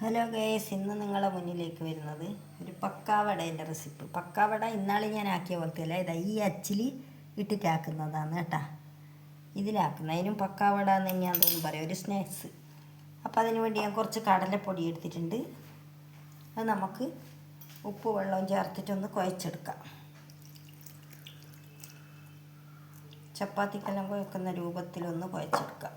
Hello guys ഇന്ന് നിങ്ങളുടെ മുന്നിലേക്ക് വരുന്നത് ഒരു പക്കാവടേന്റെ റെസിപ്പി പക്കാവട ഇന്നാളി ഞാൻ ആക്കിയ പോലത്തെ അല്ല ഇതാ ഈ അച്ചിൽ ഇട്ടിട്ടാക്കുന്നതാണ് കേട്ടാ. ഇതിലാക്കുന്ന അതിനും പക്കാവട എന്ന് ഞാൻ തോന്നുന്നു പറയാം ഒരു സ്നാക്സ് അപ്പോൾ അതിന് വേണ്ടി ഞാൻ കുറച്ച് കടലപ്പൊടി എടുത്തിട്ടുണ്ട്. അത് നമുക്ക് ഉപ്പ് വെള്ളവും ചേർത്തിട്ടൊന്ന് കുഴച്ചെടുക്കാം. ചപ്പാത്തിക്കെല്ലാം കുഴക്കുന്ന രൂപത്തിലൊന്ന് കുഴച്ചെടുക്കാം.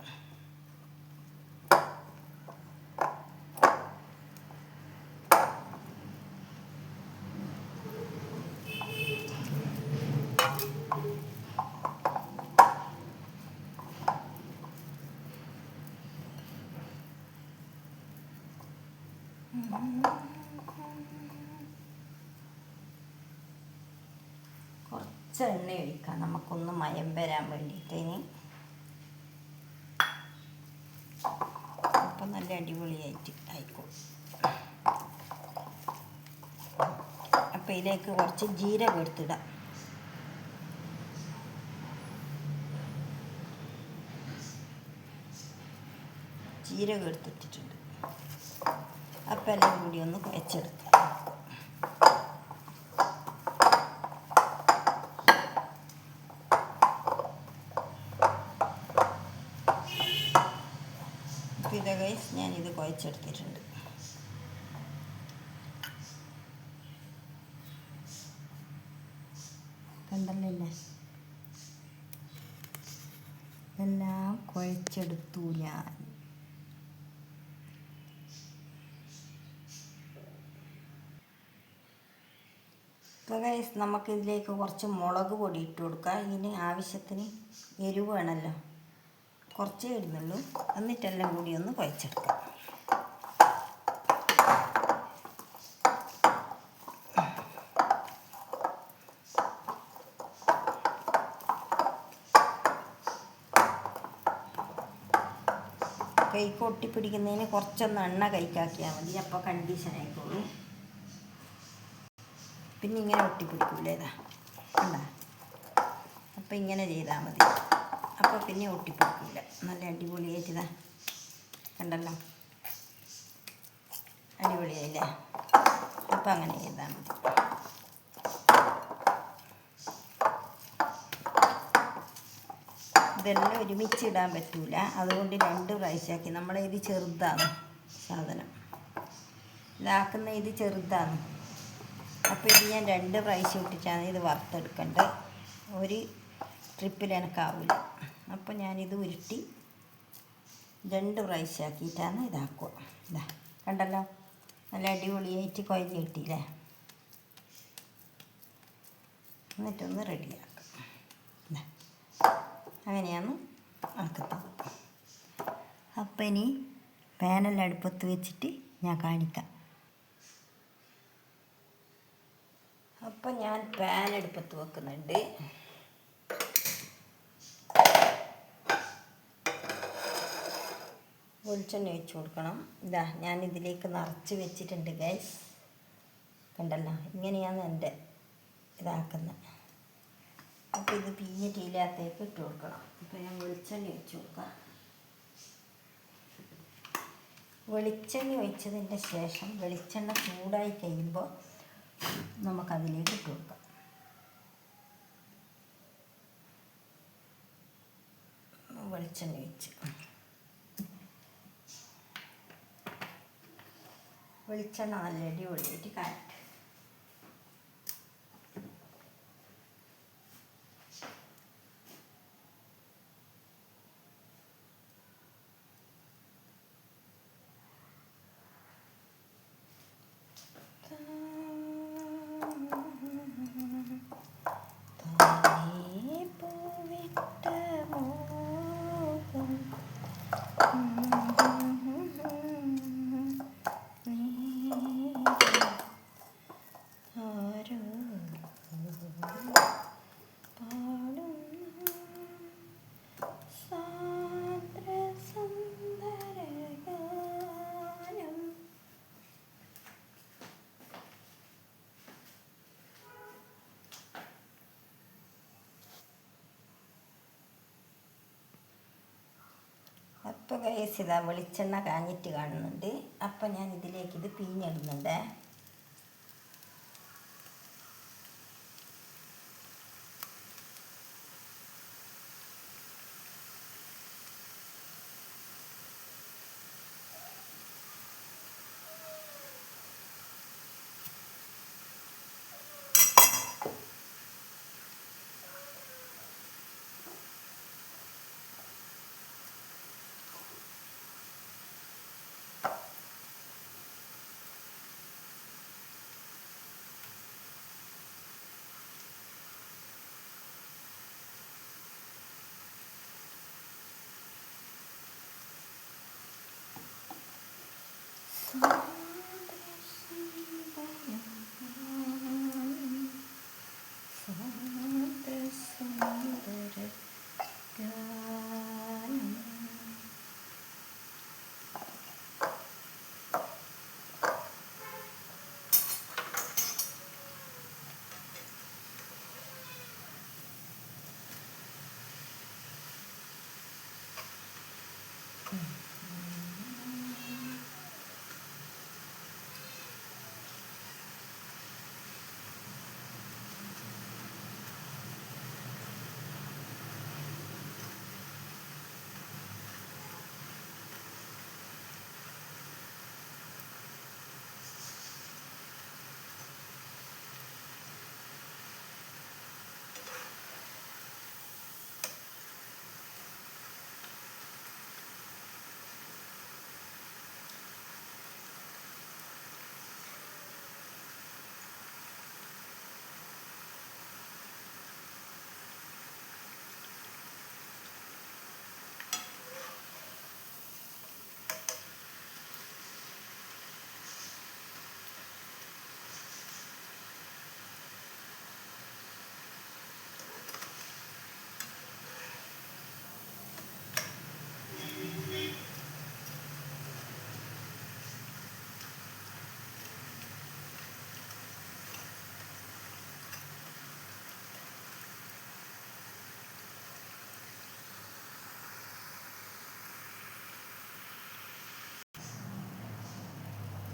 എണ്ണ ഒഴിക്കാം. നമുക്കൊന്ന് മയം വരാൻ വേണ്ടിയിട്ട് ഇനി. അപ്പം നല്ല അടിപൊളിയായിട്ട് ആയിക്കോ. അപ്പം ഇതിലേക്ക് കുറച്ച് ജീരകം എടുത്തിടാം. ജീരകം എടുത്തിട്ടിട്ടുണ്ട്. അപ്പം എല്ലാം കൂടി ഒന്ന് കുഴച്ചെടുക്കാം അപ്പോൾ ഇത് ഞാനിത് കുഴച്ചെടുത്തിട്ടുണ്ട്. എല്ലാം കുഴച്ചെടുത്തു ഞാൻ. ഇപ്പോൾ ഗൈസ് നമുക്കിതിലേക്ക് കുറച്ച് മുളക് പൊടി ഇട്ട് കൊടുക്കാം. ഇതിന് ആവശ്യത്തിന് എരിവ് വേണമല്ലോ. കുറച്ചേ ഇടുന്നുള്ളൂ. എന്നിട്ടെല്ലാം കൂടി ഒന്ന് കുഴച്ചെടുക്കാം. കൈക്ക് ഒട്ടിപ്പിടിക്കുന്നതിന് കുറച്ചൊന്ന് എണ്ണ കൈക്കാക്കിയാൽ മതി. അപ്പോൾ കണ്ടീഷൻ ആയിക്കോളൂ. പിന്നെ ഇങ്ങനെ ഒട്ടിപ്പിടിക്കൂലേ ഇതാ. കണ്ട? അപ്പോൾ ഇങ്ങനെ ചെയ്താൽ മതി. അപ്പോൾ പിന്നെ ഒട്ടിപ്പിടിക്കില്ല നല്ല അടിപൊളിയായിട്ട് ഇതാ. കണ്ടല്ലോ? അടിപൊളിയായില്ലേ? അപ്പോൾ അങ്ങനെ ചെയ്താൽ മതി. ഇതെല്ലാം ഒരുമിച്ച് ഇടാൻ പറ്റൂല. അതുകൊണ്ട് രണ്ട് പ്രാവശ്യമാക്കി. നമ്മളെ ഇത് ചെറുതാണ് സാധനം. ഇതാക്കുന്ന ഇത് ചെറുതാണ്. അപ്പോൾ ഇത് ഞാൻ രണ്ട് പ്രാവശ്യം ഇട്ടിട്ടാണ് ഇത് വറുത്തെടുക്കേണ്ടത്. ഒരു ട്രിപ്പിൽ എനിക്കാവില്ല അപ്പോൾ ഞാനിത് ഉരുട്ടി രണ്ട് പ്രാവശ്യമാക്കിയിട്ടാണ് ഇതാക്കുക. ഇതാ കണ്ടല്ലോ? നല്ല അടിപൊളിയായിട്ട് കുഴഞ്ഞ് കിട്ടിയില്ലേ? എന്നിട്ടൊന്ന് റെഡിയാക്കാം അങ്ങനെയാണ്. ആക്കുന്നത് അപ്പം ഇനി പാനെല്ലാം അടുപ്പത്ത് വെച്ചിട്ട് ഞാൻ കാണിക്കാം. അപ്പം ഞാൻ പാൻ അടുപ്പത്ത് വെക്കുന്നുണ്ട്. വെളിച്ചെണ്ണ ഒഴിച്ചു കൊടുക്കണം. ഇതാ ഞാൻ ഇതിലേക്ക് നിറച്ച് വെച്ചിട്ടുണ്ട് ഗൈസ് കണ്ടല്ലോ? ഇങ്ങനെയാണ് എന്റെ ഇതാക്കുന്നത്. അപ്പോൾ ഇത് പിഞ്ഞിട്ടില്ലാത്തേക്ക് ഇട്ട് കൊടുക്കണം. അപ്പോൾ ഞാൻ വെളിച്ചെണ്ണ ഒഴിച്ച് കൊടുക്കാം. വെളിച്ചെണ്ണ ഒഴിച്ചതിന്റെ ശേഷം വെളിച്ചെണ്ണ ചൂടായി കഴിയുമ്പോൾ നമുക്കതിലേക്ക് ഇട്ട് കൊടുക്കാം. വെളിച്ചെണ്ണ ഒഴിച്ച്. വെളിച്ചെണ്ണ നല്ല അടിപൊളിയായിട്ട് കാറ്റ്. അപ്പോൾ ഗൈസ് ഇതാ വെളിച്ചെണ്ണ കാഞ്ഞിട്ട് കാണുന്നുണ്ട്. അപ്പം ഞാൻ ഇതിലേക്ക് ഇത് പിഴിഞ്ഞിടുന്നുണ്ട്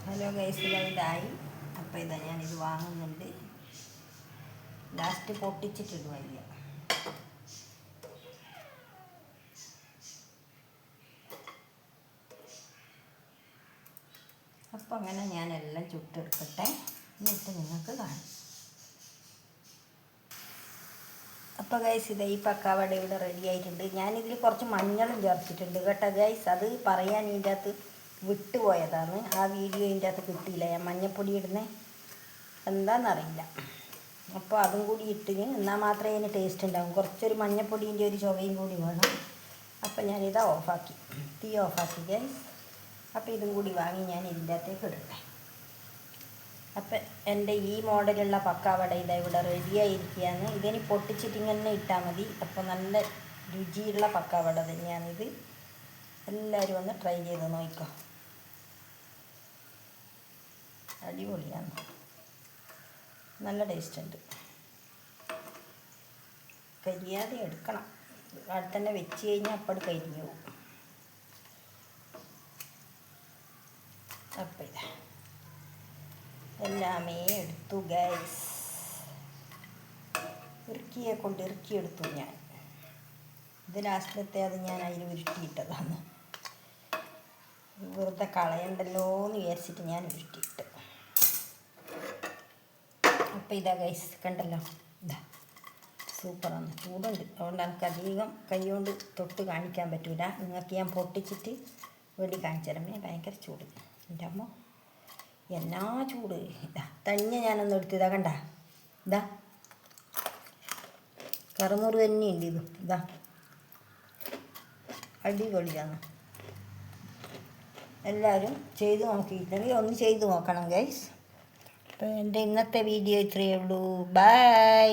ഹലോ ഗൈസ് ഇതായി. അപ്പോൾ ഇതാ ഞാനിത് വാങ്ങുന്നുണ്ട്. ലാസ്റ്റ് പൊട്ടിച്ചിട്ടിട്ട് വയ്യ അപ്പോൾ അങ്ങനെ ഞാനെല്ലാം ചുട്ടെടുക്കട്ടെ. എന്നിട്ട് നിങ്ങൾക്ക് കാണും. അപ്പോൾ ഗൈസ് ഇത് ഈ പക്കാവട ഇവിടെ റെഡി ആയിട്ടുണ്ട്. ഞാനിതിൽ കുറച്ച് മഞ്ഞളും ചേർത്തിട്ടുണ്ട് കേട്ടോ ഗൈസ്. അത് പറയാൻ ഇതിന്റെ അകത്ത് വിട്ടുപോയതാണ്. ആ വീഡിയോ ഇതിന്റെ അകത്ത് കിട്ടിയില്ല. ഞാൻ മഞ്ഞപ്പൊടി ഇടുന്നേ. എന്താണെന്നറിയില്ല അപ്പോൾ അതും കൂടി ഇട്ടിന് എന്നാൽ മാത്രമേ അതിന് ടേസ്റ്റ് ഉണ്ടാവും. കുറച്ചൊരു മഞ്ഞപ്പൊടീന്റെ ഒരു ചുവയും കൂടി വേണം. അപ്പോൾ ഞാനിതാ ഓഫാക്കി. തീ ഓഫാക്കി ഗൈസ് അപ്പോൾ ഇതും കൂടി വാങ്ങി ഞാൻ ഇതിന്റെ അകത്തേക്ക് ഇടട്ടെ. അപ്പം എന്റെ ഈ മോഡലുള്ള പക്കാവട ഇതാ ഇവിടെ റെഡിയായിരിക്കുകയാണ് ഇതിനി പൊട്ടിച്ചിട്ട് ഇങ്ങനെ ഇട്ടാൽ മതി. അപ്പോൾ നല്ല രുചിയുള്ള പക്കാവട തന്നെയാണിത്. എല്ലാവരും ഒന്ന് ട്രൈ ചെയ്ത് നോക്കിക്കോ അടിപൊളിയാണ്. നല്ല ടേസ്റ്റ് ഉണ്ട്. കരിയാതെ എടുക്കണം. അവിടെ തന്നെ വെച്ച് കഴിഞ്ഞാൽ അപ്പോൾ കരിഞ്ഞു പോകും. അപ്പം എല്ലാമേ എടുത്തു ഗൈസ് ഇറുക്കിയെ കൊണ്ട് ഇറുക്കിയെടുത്തു ഞാൻ. ഇത് ലാസ്റ്റിലത്തെ അത് ഞാൻ അതിൽ ഉരുട്ടിയിട്ടതാണ്. വെറുതെ കളയണ്ടല്ലോ എന്ന് വിചാരിച്ചിട്ട് ഞാൻ ഉരുട്ടിയിട്ട് അപ്പം ഇതാ ഗൈസ് കണ്ടല്ലോ? ഇതാ സൂപ്പറാണ് ചൂടുണ്ട്. അതുകൊണ്ട് എനിക്ക് അധികം കൈ കൊണ്ട് തൊട്ട് കാണിക്കാൻ പറ്റൂല. നിങ്ങൾക്ക് ഞാൻ പൊട്ടിച്ചിട്ട് വേണ്ടി കാണിച്ചു ഭയങ്കര ചൂട്. എന്റെ അമ്മ എന്നാ ചൂട്? ഇതാ തന്നെ ഞാനൊന്ന് എടുത്തിതാ കണ്ട. ഇതാ കറുമുറി തന്നെയുണ്ട് ഇത്? ഇതാ അടിപൊളിയാണ്. എല്ലാവരും ചെയ്ത് നോക്കിയിട്ടുണ്ടെങ്കിൽ ഒന്ന് ചെയ്ത് നോക്കണം ഗൈസ് അപ്പോൾ എന്റെ ഇന്നത്തെ വീഡിയോ ഇത്രയേ ഉള്ളൂ. ബൈ